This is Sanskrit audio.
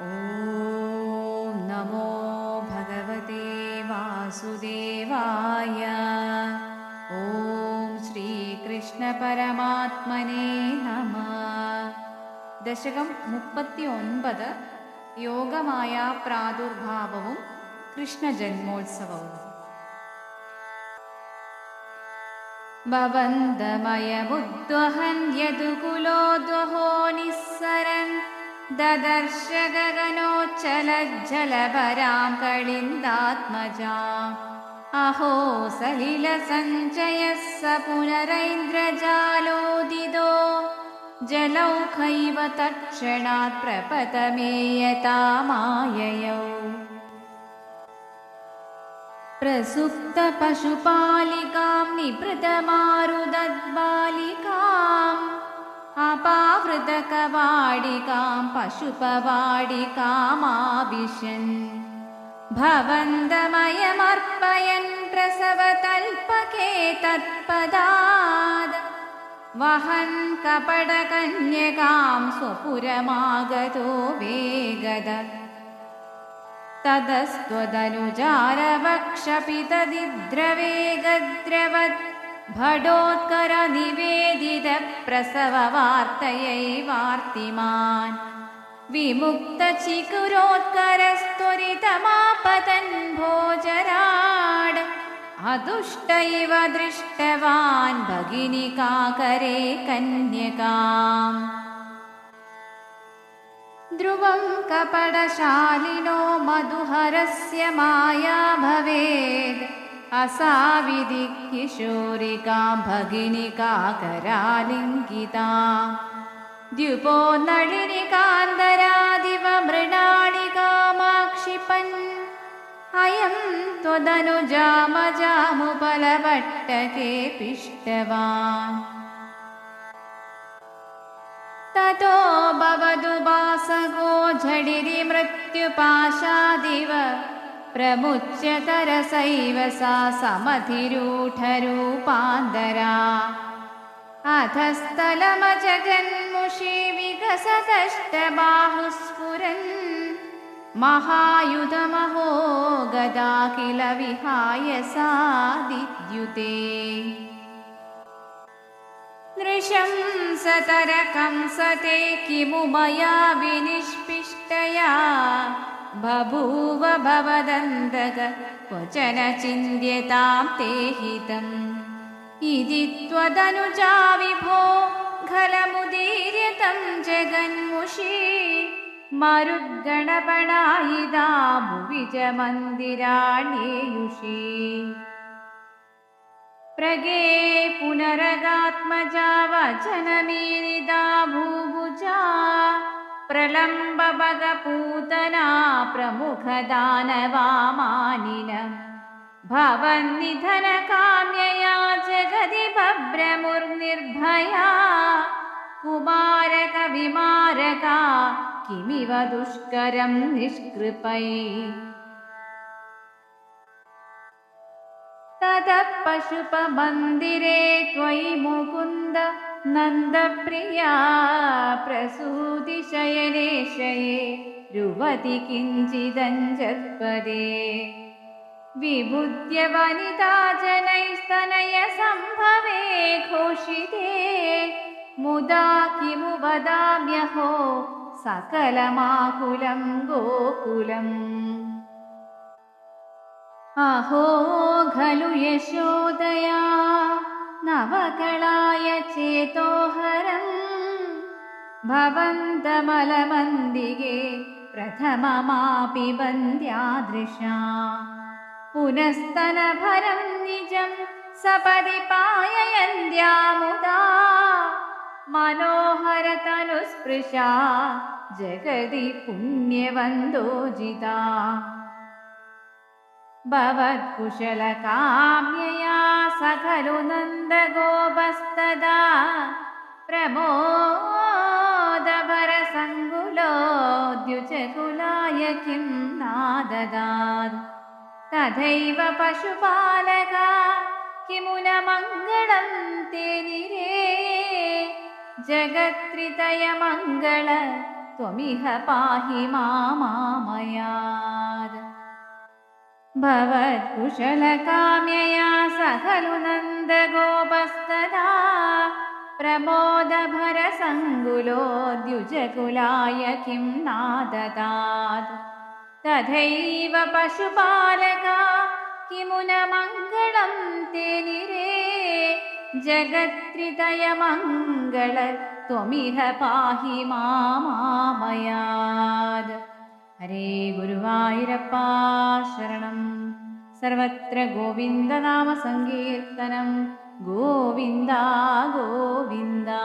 ॐ नमो भगवते वासुदेवाय। ॐ श्रीकृष्णपरमात्मने नमः। दशकं योगमाया प्रादुर्भावं कृष्णजन्मोत्सवम् भवन्दमयमुद्वहन् यदुकुलोद्वहो निःसरन् ददर्श गगनोच्चलज्जलभरां कलिन्दात्मजा अहो सलिलसञ्चयः स पुनरैन्द्रजालोदितो जलौखैव तत्क्षणात् प्रपतमेयता माययौ। प्रसुप्तपशुपालिकां निभृतमारुदद्बालिकाम् अपावृतकवाडिकां पशुपवाडिकामाविशन्। भवन्दमयमर्पयन् प्रसवतल्पके तत्पदाद् वहन् कपटकन्यकां स्वपुरमागतो वेगद। ततस्त्वदनुजारवक्षपितदिद्रवेगद्रवत् भटोत्करनिवेदितप्रसववार्तयैवार्तिमान् विमुक्तचिकुरोत्करस्त्वरितमापतन् भोजराड्। अदुष्ट इव दृष्टवान् भगिनिकाकरे कन्यकाम्। ध्रुवं कपडशालिनो मधुहरस्य माया भवेद् असाविधि किशोरिकां भगिनिकाकरालिङ्गिता द्युपो नळिनिकान्दरादिव मृणानि कामाक्षिपन् अयं त्वदनुजामजामुपलवट्टके पिष्टवान् ततो भवतु वासगो झडिरि मृत्युपाशादिव प्रमुच्यतरसैव सा समधिरूढरूपान्तरा। अथ विकसतष्टबाहुस्फुरन् महायुधमहो गदा किल विहाय सा दिद्युते नृशंसतरकंसते किमु मया विनिष्पिष्टया बभूव भवदन्तक क्वचन चिन्त्यतां ते हितम् इति त्वदनुजा विभो खलमुदीर्यतं जगन्मुषी। मरुद्गणपणायिदा भुवि च मन्दिराण्येयुषी प्रगे पुनरगात्मजा वचनमीरिदा भूभुजा प्रलम्बभगपूतना प्रमुखदानवामानिन भवन्निधनकाम्यया जगदि बभ्रमुर्निर्भया कुमारकविमारका किमिव दुष्करं निष्कृपै। ततः पशुपमन्दिरे त्वयि मुकुन्द नन्दप्रिया प्रसूतिशयने शये रुवति किञ्चिदञ्जत्पदे विबुद्ध्य वनिता जनैस्तनय सम्भवे घोषिते। मुदा किमु वदाम्यहो सकलमाकुलं गोकुलम्। अहो खलु यशोदया नवकलाय चेतोहरम्। भवन्तमलमन्दिगे प्रथममापि वन्द्यादृशा पुनस्तनभरं निजं सपदि पाययन्त्यामुदा मनोहरतनुस्पृशा जगदि पुण्यवन्दोजिता भवत्कुशलकाम्यया स खलु नन्दगोपस्तदा प्रमोदभरसङ्कुलोद्युजकुलाय किं नाददात्? तथैव पशुपालका किमु न मङ्गलं ते निरे जगत्रितयमङ्गल त्वमिह पाहि मामामयात् भवत्कुशलकाम्यया स खलु नन्दगोपस्तदा प्रमोदभरसङ्गुलो द्युजकुलाय किं नाददात् तथैव पशुपालका किमु न मङ्गलं ते निरे? जगत्रितयमङ्गल त्वमिह पाहि मामामयात् हरे गुरुवायुरप्पा शरणं। सर्वत्र गोविन्दनामसङ्कीर्तनं गोविन्दा गोविन्दा